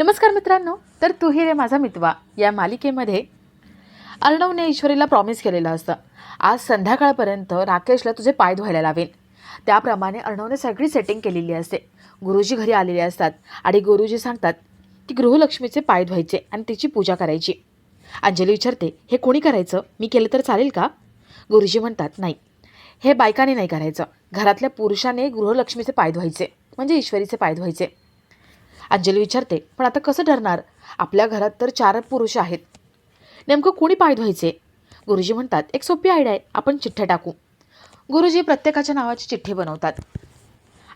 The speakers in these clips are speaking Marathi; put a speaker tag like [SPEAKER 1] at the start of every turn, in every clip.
[SPEAKER 1] नमस्कार मित्रांनो तर तू रे माझा मितवा. या मालिकेमध्ये अर्णवने ईश्वरीला प्रॉमिस केलेलं असतं. आज संध्याकाळपर्यंत राकेशला तुझे पाय धुवायला लावेल. त्याप्रमाणे अर्णवने सगळी सेटिंग केलेली असते. गुरुजी घरी आलेले असतात आणि गुरुजी सांगतात की गृहलक्ष्मीचे पाय धुवायचे आणि तिची पूजा करायची. अंजली विचारते हे कोणी करायचं? मी केलं तर चालेल का? गुरुजी म्हणतात नाही. हे बायकाने नाही करायचं. घरातल्या पुरुषाने गृहलक्ष्मीचे पाय धुवायचे. म्हणजे ईश्वरीचे पाय धुवायचे. अंजली विचारते पण आता कसं ठरणार? आपल्या घरात तर चार पुरुष आहेत. नेमकं कोणी पाय धुवायचे? गुरुजी म्हणतात एक सोपी आयडिया आहे आपण चिठ्ठ्या टाकू. गुरुजी प्रत्येकाच्या नावाची चिठ्ठी बनवतात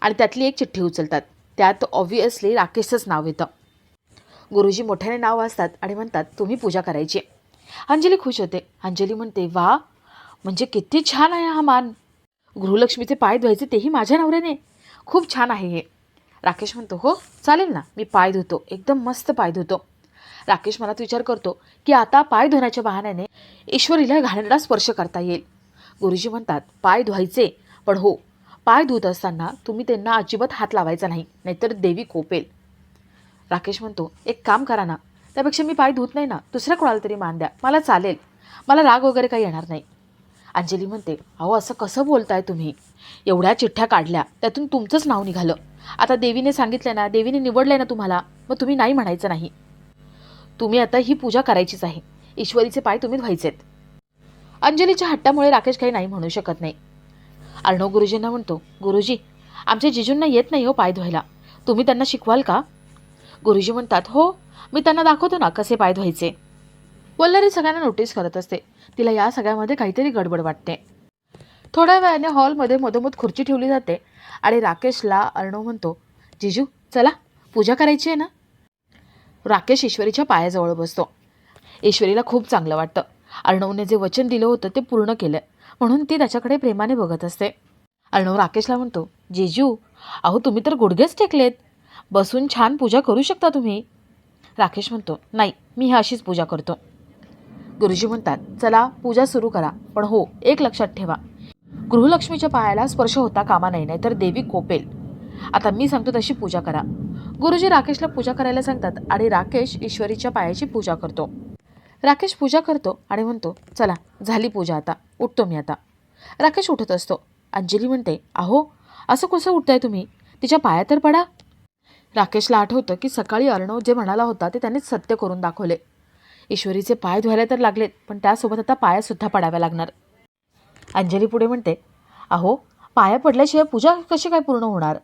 [SPEAKER 1] आणि त्यातली एक चिठ्ठी उचलतात. त्यात ऑब्वियसली राकेशचंच नाव येतं. गुरुजी मोठ्याने नाव वाचतात आणि म्हणतात तुम्ही पूजा करायची अंजली खुश होते. अंजली म्हणते वा म्हणजे किती छान आहे हा मान. गृहलक्ष्मीचे पाय धुवायचे तेही माझ्या नवऱ्याने. खूप छान आहे हे. राकेश म्हणतो हो चालेल ना मी पाय धुतो एकदम मस्त पाय धुतो. राकेश मनात विचार करतो की आता पाय धुण्याच्या बहाण्याने ईश्वरीला घाणेरडा स्पर्श करता येईल. गुरुजी म्हणतात पाय धुवायचे पण हो पाय धुत असताना तुम्ही त्यांना अजिबात हात लावायचा नाही नाहीतर देवी कोपेल. राकेश म्हणतो एक काम करा ना त्यापेक्षा मी पाय धुत नाही ना दुसऱ्या कोणाला तरी मान द्या मला चालेल मला राग वगैरे काही येणार नाही. अंजली म्हणते अहो असं कसं बोलताय तुम्ही? एवढ्या चिठ्ठ्या काढल्या त्यातून तुमचंच नाव निघालं. आता देवीने सांगितलं ना देवीने निवडलंय ना तुम्हाला मग तुम्ही नाही म्हणायचं नाही. तुम्ही आता ही पूजा करायचीच आहे. ईश्वरीचे पाय तुम्ही धुवायचेत अंजलीच्या हट्टामुळे राकेश काही नाही म्हणू शकत नाही. अर्णव गुरुजींना म्हणतो गुरुजी आमच्या जिजूंना येत नाही हो पाय धुवायला. तुम्ही त्यांना शिकवाल का? गुरुजी म्हणतात हो मी त्यांना दाखवतो ना कसे पाय धुवायचे. वल्लरी सगळ्यांना नोटीस करत असते. तिला या सगळ्यामध्ये काहीतरी गडबड वाटते. थोड्या वेळाने हॉलमध्ये मधोमध खुर्ची ठेवली जाते. आणि राकेशला अर्णव म्हणतो जिजू चला पूजा करायची आहे ना? राकेश ईश्वरीच्या पायाजवळ बसतो. ईश्वरीला खूप चांगलं वाटतं. अर्णवने जे वचन दिलं होतं ते पूर्ण केलं. म्हणून ती त्याच्याकडे प्रेमाने बघत असते. अर्णव राकेशला म्हणतो जेजू अहो तुम्ही तर गुडघेच टेकलेत. बसून छान पूजा करू शकता तुम्ही? राकेश म्हणतो नाही मी ही अशीच पूजा करतो. गुरुजी म्हणतात चला पूजा सुरू करा. पण हो एक लक्षात ठेवा. गृहलक्ष्मीच्या पायाला स्पर्श होता कामा नाही नाही तर देवी कोपेल. आता मी सांगतो तशी पूजा करा. गुरुजी राकेशला पूजा करायला सांगतात आणि राकेश ईश्वरीच्या पायाची पूजा करतो. राकेश पूजा करतो आणि म्हणतो चला झाली पूजा आता उठतो मी आता. राकेश उठत असतो. अंजली म्हणते अहो असं कसं उठताय तुम्ही? तिच्या पाया तर पडा. राकेशला आठवतं की सकाळी अर्णव जे म्हणाला होता ते त्यांनी सत्य करून दाखवले. ईश्वरीचे पाय धुवायला तर लागलेत पण त्यासोबत आता पायासुद्धा पडाव्या लागणार. अंजली पुढे म्हणते अहो पाया पडल्याशिवाय पूजा कशी काय पूर्ण होणार?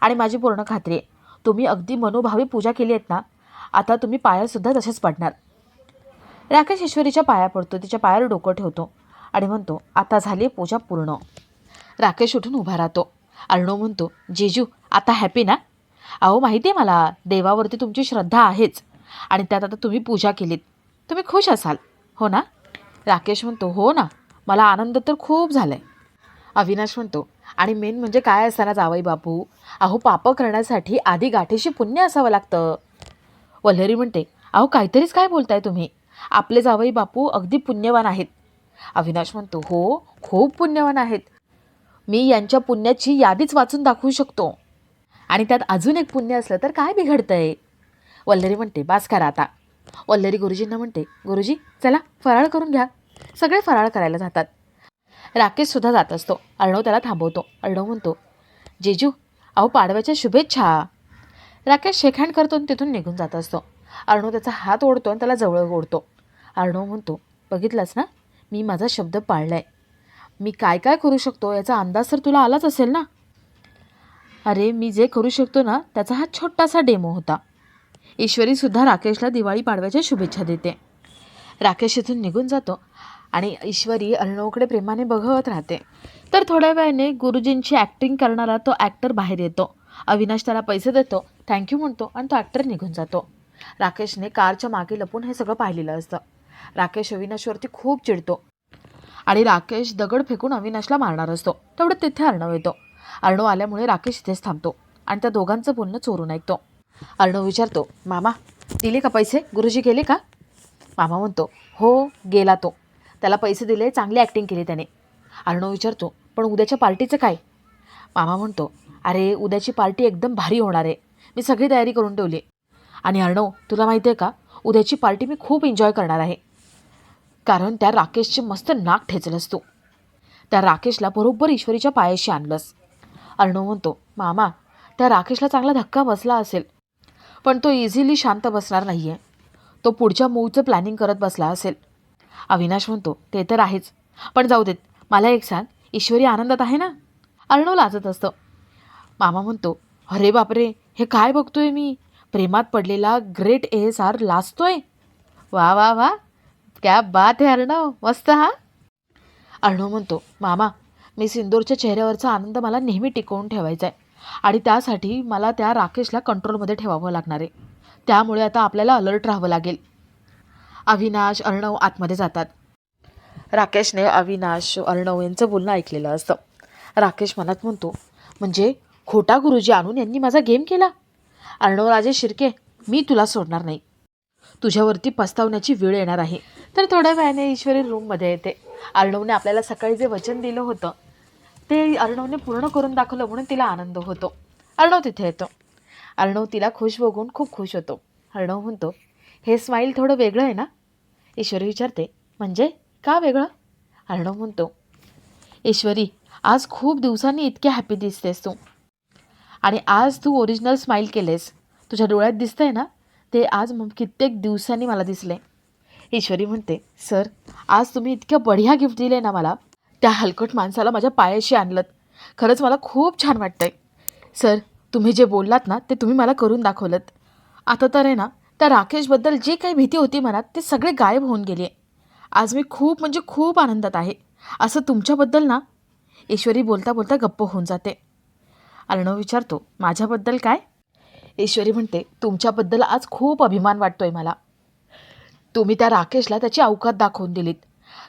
[SPEAKER 1] आणि माझी पूर्ण खात्री आहे. तुम्ही अगदी मनोभावी पूजा केली आहेत ना आता तुम्ही पायासुद्धा तसेच पडणार. राकेश ईश्वरीच्या पाया पडतो तिच्या पायावर डोकं ठेवतो आणि म्हणतो आता झाली पूजा पूर्ण. राकेश उठून उभा राहतो. अर्णव म्हणतो जेजू आता हॅपी ना? अहो माहिती आहे मला देवावरती तुमची श्रद्धा आहेच आणि त्यात आता तुम्ही पूजा केलीत. तुम्ही खुश असाल हो ना? राकेश म्हणतो हो ना. मला आनंद तर खूप झाला आहे अविनाश म्हणतो आणि मेन म्हणजे काय असताना जावई बापू? अहो पापं करण्यासाठी आधी गाठीशी पुण्य असावं लागतं. वल्हरी म्हणते अहो काहीतरीच काय बोलताय तुम्ही? आपले जावई बापू अगदी पुण्यवान आहेत. अविनाश म्हणतो हो खूप पुण्यवान आहेत. मी यांच्या पुण्याची यादीच वाचून दाखवू शकतो. आणि त्यात अजून एक पुण्य असलं तर काय बिघडतंय? वल्लरी म्हणते बास करा आता. वल्लरी गुरुजींना म्हणते गुरुजी चला फराळ करून घ्या. सगळे फराळ करायला जातात. राकेशसुद्धा जात असतो. अर्णव त्याला थांबवतो. अर्णव म्हणतो जेजू अहो पाडव्याच्या शुभेच्छा. राकेश शेखहँड करतो आणि तिथून निघून जात असतो. अर्णव त्याचा हात ओढतो आणि त्याला जवळ ओढतो. अर्णव म्हणतो बघितलंस ना? मी माझा शब्द पाळला आहे मी काय काय करू शकतो? याचा अंदाज तर तुला आलाच असेल ना? अरे मी जे करू शकतो ना त्याचा हा छोटासा डेमो होता. ईश्वरीसुद्धा राकेशला दिवाळी पाडव्याच्या शुभेच्छा देते. राकेश इथून निघून जातो. आणि ईश्वरी अर्णवकडे प्रेमाने बघत राहते. तर थोड्या वेळाने गुरुजींची ॲक्टिंग करणारा तो ॲक्टर बाहेर येतो. अविनाश त्याला पैसे देतो थँक्यू म्हणतो आणि तो ॲक्टर निघून जातो. राकेशने कारच्या मागे लपून हे सगळं पाहिलेलं असतं. राकेश अविनाशवरती खूप चिडतो. आणि राकेश दगड फेकून अविनाशला मारणार असतो. तेवढं तिथे अर्णव येतो. अर्णव आल्यामुळे राकेश इथेच थांबतो आणि त्या दोघांचं बोलणं चोरून ऐकतो. अर्णव विचारतो मामा दिले का पैसे? गुरुजी गेले का? मामा म्हणतो हो गेला तो. त्याला पैसे दिले चांगली ॲक्टिंग केली त्याने. अर्णव विचारतो पण उद्याच्या पार्टीचं काय? मामा म्हणतो अरे उद्याची पार्टी एकदम भारी होणार आहे. मी सगळी तयारी करून ठेवली आणि अर्णव तुला माहिती आहे का? उद्याची पार्टी मी खूप एन्जॉय करणार आहे. कारण त्या राकेशचे मस्त नाक ठेचलंस तू. त्या राकेशला बरोबर ईश्वरीच्या पायाशी आणलंस. अर्णव म्हणतो मामा त्या राकेशला चांगला धक्का बसला असेल पण तो इझिली शांत बसणार नाही आहे तो पुढच्या मूवचं प्लॅनिंग करत बसला असेल. अविनाश म्हणतो ते तर आहेच. पण जाऊ देत मला एक सांग ईश्वरी आनंदात आहे ना? अर्णव लाजत असतं. मामा म्हणतो अरे बापरे हे काय बघतोय मी? प्रेमात पडलेला ग्रेट ए एस आर लाजतोय. वा वा वा. क्या बात आहे अर्णव. मस्त हा? अर्णव म्हणतो मामा मी सिंदूरच्या चेहऱ्यावरचा आनंद मला नेहमी टिकवून ठेवायचा आहे आणि त्यासाठी मला त्या राकेशला कंट्रोलमध्ये ठेवावं लागणार आहे. त्यामुळे आता आपल्याला अलर्ट राहावं लागेल. अविनाश अर्णव आतमध्ये जातात. राकेशने अविनाश अर्णव यांचं बोलणं ऐकलेलं असतं. राकेश मनात म्हणतो म्हणजे खोटा गुरुजी आणून यांनी माझा गेम केला? अर्णव राजे शिर्के मी तुला सोडणार नाही. तुझ्यावरती पस्तावण्याची वेळ येणार आहे. तर थोड्या वेळाने ईश्वरी रूममध्ये येते. अर्णवने आपल्याला सकाळी जे वचन दिलं होतं ते अर्णवने पूर्ण करून दाखवलं म्हणून तिला आनंद होतो. अर्णव तिथे येतो. अर्णव तिला खुश बघून खूप खुश होतो. अर्णव म्हणतो हे स्माईल थोडं वेगळं आहे ना? ईश्वरी विचारते म्हणजे का वेगळं? अर्णव म्हणतो ईश्वरी आज खूप दिवसांनी इतके हॅपी दिसतेस तू. आणि आज तू ओरिजिनल स्माईल केलेस. तुझ्या डोळ्यात दिसतंय ना? ते आज मग कित्येक दिवसांनी मला दिसले. ईश्वरी म्हणते सर आज तुम्ही इतकं बढिया गिफ्ट दिले ना मला. त्या हलकट माणसाला माझ्या पायाशी आणलं खरंच मला खूप छान वाटतंय. सर तुम्ही जे बोललात ना ते तुम्ही मला करून दाखवलं आता तर आहे ना त्या राकेशबद्दल जी काही भीती होती मनात ते सगळे गायब होऊन गेली आहे आज मी खूप म्हणजे खूप आनंदात आहे. असं तुमच्याबद्दल ना ईश्वरी बोलता बोलता गप्प होऊन जाते. अर्णव विचारतो माझ्याबद्दल काय? ईश्वरी म्हणते तुमच्याबद्दल आज खूप अभिमान वाटतोय मला. तुम्ही त्या राकेशला त्याची अवकात दाखवून दिलीत.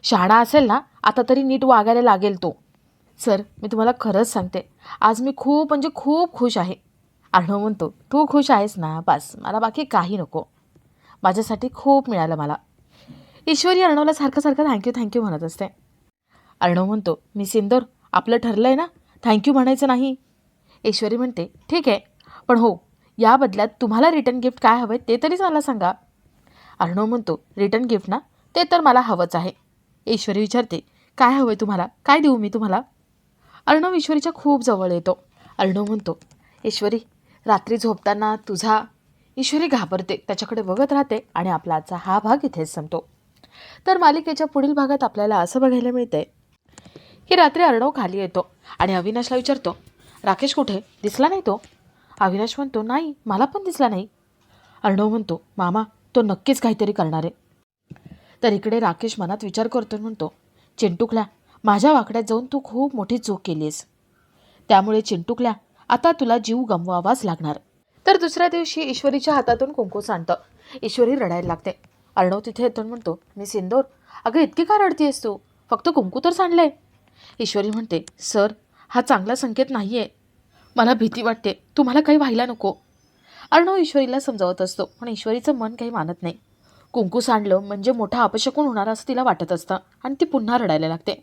[SPEAKER 1] शहाणा असेल ना आता तरी नीट वागायला लागेल तो. सर मी तुम्हाला खरंच सांगते. आज मी खूप म्हणजे खूप खुश आहे. अर्णव म्हणतो तू खुश आहेस ना? बस मला बाकी काही नको. माझ्यासाठी खूप मिळालं मला. ईश्वरी अर्णवला सारखं सारखं थँक्यू थँक्यू म्हणत असते. अर्णव म्हणतो मी सिंदोर आपलं ठरलं आहे ना थँक्यू म्हणायचं नाही. ईश्वरी म्हणते ठीक आहे पण हो या बदल्यात तुम्हाला रिटर्न गिफ्ट काय हवं आहे ते तरीच मला सांगा. अर्णव म्हणतो रिटर्न गिफ्ट ना? ते तर मला हवंच आहे. ईश्वरी विचारते काय हवं आहे तुम्हाला? काय देऊ मी तुम्हाला? अर्णव ईश्वरीच्या खूप जवळ येतो. अर्णव म्हणतो ईश्वरी रात्री झोपताना तुझा ईश्वरी घाबरते त्याच्याकडे बघत राहते आणि आपला आजचा हा भाग इथेच संपतो. तर मालिकेच्या पुढील भागात आपल्याला असं बघायला मिळतंय की रात्री अर्णव खाली येतो आणि अविनाशला विचारतो राकेश कुठे? दिसला नाही तो? अविनाश म्हणतो नाही मला पण दिसला नाही. अर्णव म्हणतो मामा तो नक्कीच काहीतरी करणार आहे. तर इकडे राकेश मनात विचार करतो म्हणतो चिंटुकल्या माझ्या वाकड्यात जाऊन तू खूप मोठी चूक केलीस. त्यामुळे चिंटुकल्या आता तुला जीव गमवावाच लागणार. तर दुसऱ्या दिवशी ईश्वरीच्या हातातून कुंकू सांडतं. ईश्वरी रडायला लागते. अर्णव तिथे येतो म्हणतो मी सिंदोर अगं इतकी का रडतीयस तू? फक्त कुंकू तर सांडलंय. ईश्वरी म्हणते सर हा चांगला संकेत नाही आहे मला भीती वाटते. तुम्हाला काही व्हायला नको. अर्णव ईश्वरीला समजावत असतो पण ईश्वरीचं मन काही मानत नाही. कुंकू सांडलं म्हणजे मोठा अपशकून होणार असं तिला वाटत असतं आणि ती पुन्हा रडायला लागते.